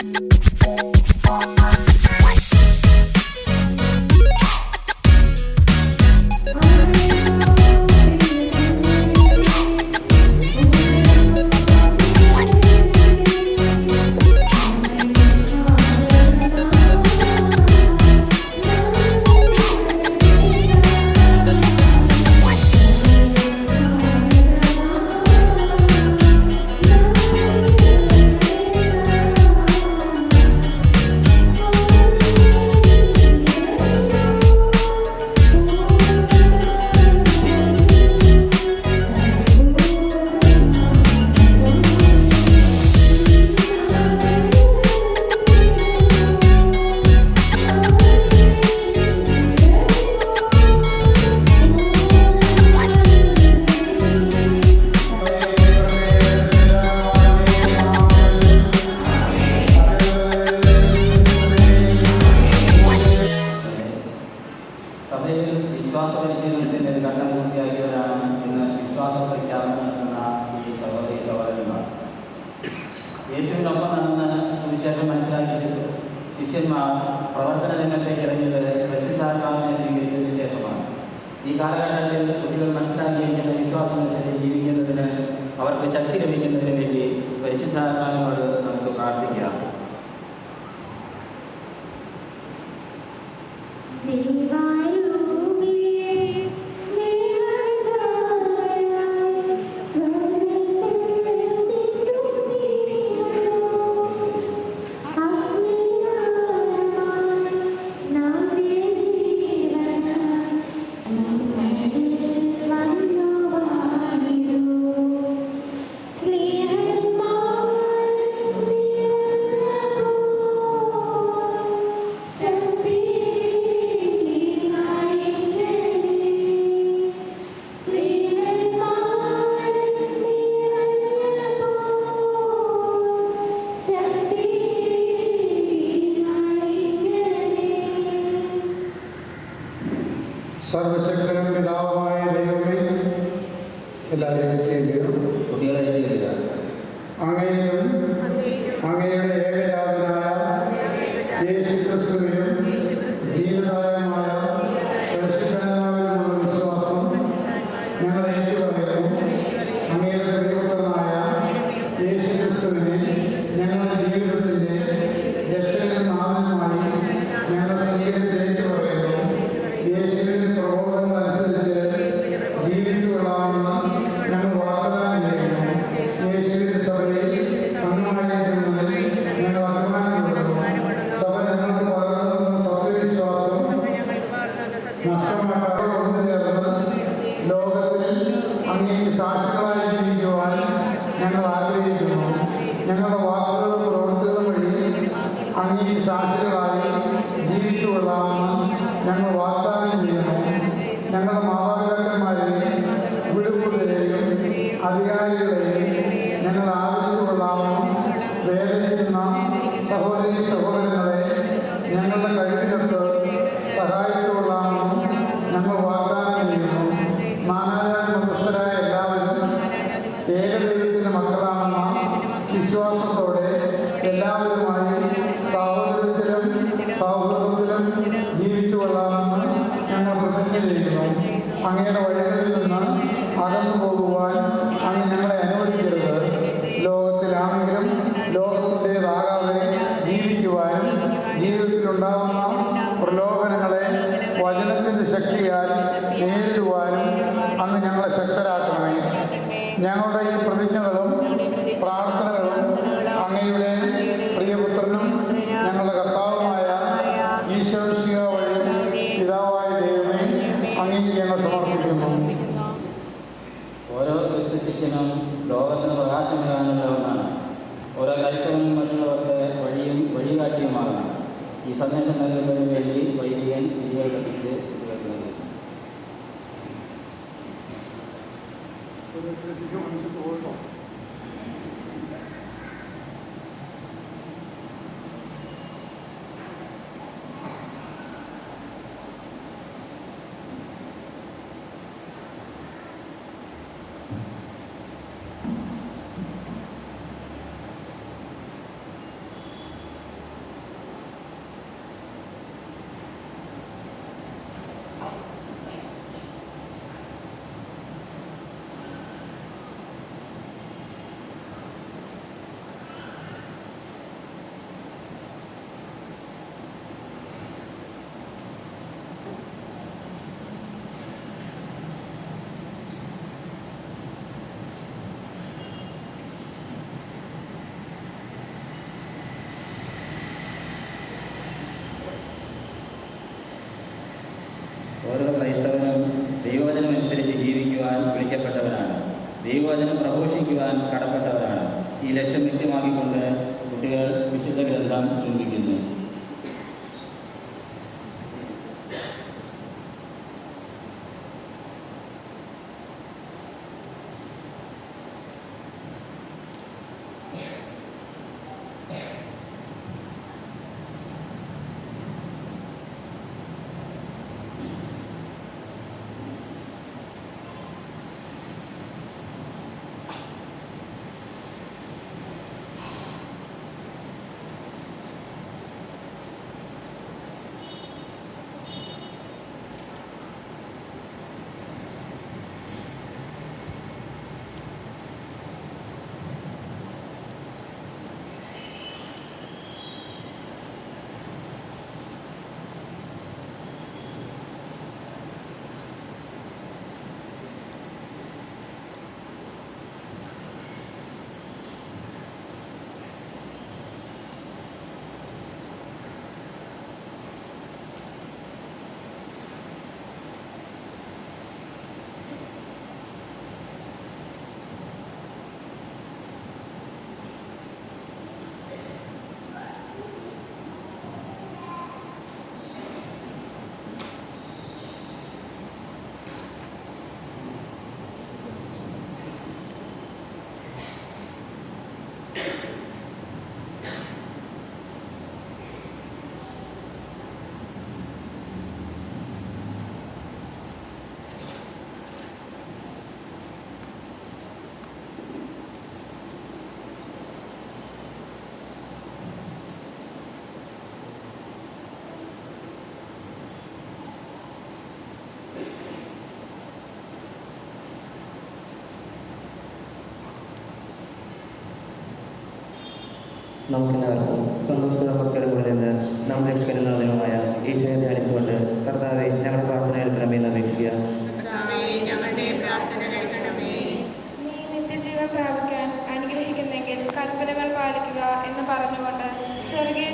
What? യേശുവിനൊപ്പം നടന്ന് സുവിശേഷം മനസ്സിലാക്കിയ ശിഷ്യന്മാർ പ്രവർത്തന രംഗത്തേക്ക് ഇറങ്ങിയത് പരിശുദ്ധാത്മാവിനെ സ്വീകരിച്ചതിന് ശേഷമാണ്. ഈ കാലഘട്ടത്തിൽ കുട്ടികൾ മനസ്സിലാക്കിയിരിക്കുന്ന വിശ്വാസം അനുസരിച്ച് ജീവിക്കുന്നതിന് അവർക്ക് ശക്തി ലഭിക്കുന്നതിന് വേണ്ടി പരിശുദ്ധാത്മാവിനോട് നമുക്ക് പ്രാർത്ഥിക്കാം. അങ്ങയിലും അങ്ങയുടെ ലോകത്തിൽ അങ്ങേക്ക് സാക്ഷികളായി ജീവിക്കുവാൻ ഞങ്ങൾ ആഗ്രഹിക്കുന്നു. ഞങ്ങളുടെ വാക്കുകളും പ്രവൃത്തികളും വഴി അങ്ങേക്ക് സാക്ഷികളായി ശക്തിയാൽ നേരിടുവാനും അങ്ങ് ഞങ്ങളെ ശക്തരാക്കണമേ. ഞങ്ങളുടെ ഈ പ്രതിജ്ഞകളും പ്രാർത്ഥനകളും അങ്ങയുടെ പ്രിയപുത്രനും ഞങ്ങളുടെ കർത്താവുമായ ഈശ്വരശിക വഴി പിതാവായ ദൈവമേ അങ്ങേക്ക് ഞങ്ങൾ സമർപ്പിക്കുന്നു. ഓരോ ശിഷ്യനും ലോകത്തിന് പ്രകാശമേകാനുള്ള ഒന്നാണ് ഓരോ ക്രൈസ്തവനും മറ്റുള്ളവരുടെ വഴിയും വഴികാട്ടിയുമാകണം ഈ സന്ദേശം നൽകുന്നതിന് വേണ്ടി വൈദികൻ വിജയ 这这这，有可能是多的。ഓരോ ക്രൈസ്തവനും ദൈവവചനം അനുസരിച്ച് ജീവിക്കുവാൻ വിളിക്കപ്പെട്ടവരാണ്. ദൈവവചനം പ്രഘോഷിക്കുവാൻ കടപ്പെട്ടവരാണ്. ഈ ലക്ഷ്യം വ്യക്തമാക്കിക്കൊണ്ട് കുട്ടികൾ വിശുദ്ധ ഗ്രന്ഥം ചുംബിക്കുന്നു നമുക്കെല്ലാവർക്കും സന്തോഷ മക്കളുടെ നിന്ന് നമ്മുടെ പെരുന്നാളിനുമായ ഈശോയെ ധ്യാനിച്ചുകൊണ്ട് കർത്താവെ ഞങ്ങളുടെ പ്രാർത്ഥന അപേക്ഷിക്കുക. കേൾക്കണമേ. നീ നിത്യജീവൻ പ്രാപിക്കാൻ അനുഗ്രഹിക്കുന്നെങ്കിൽ കൽപ്പനകൾ പാലിക്കുക എന്ന് പറഞ്ഞുകൊണ്ട് സ്വർഗീയ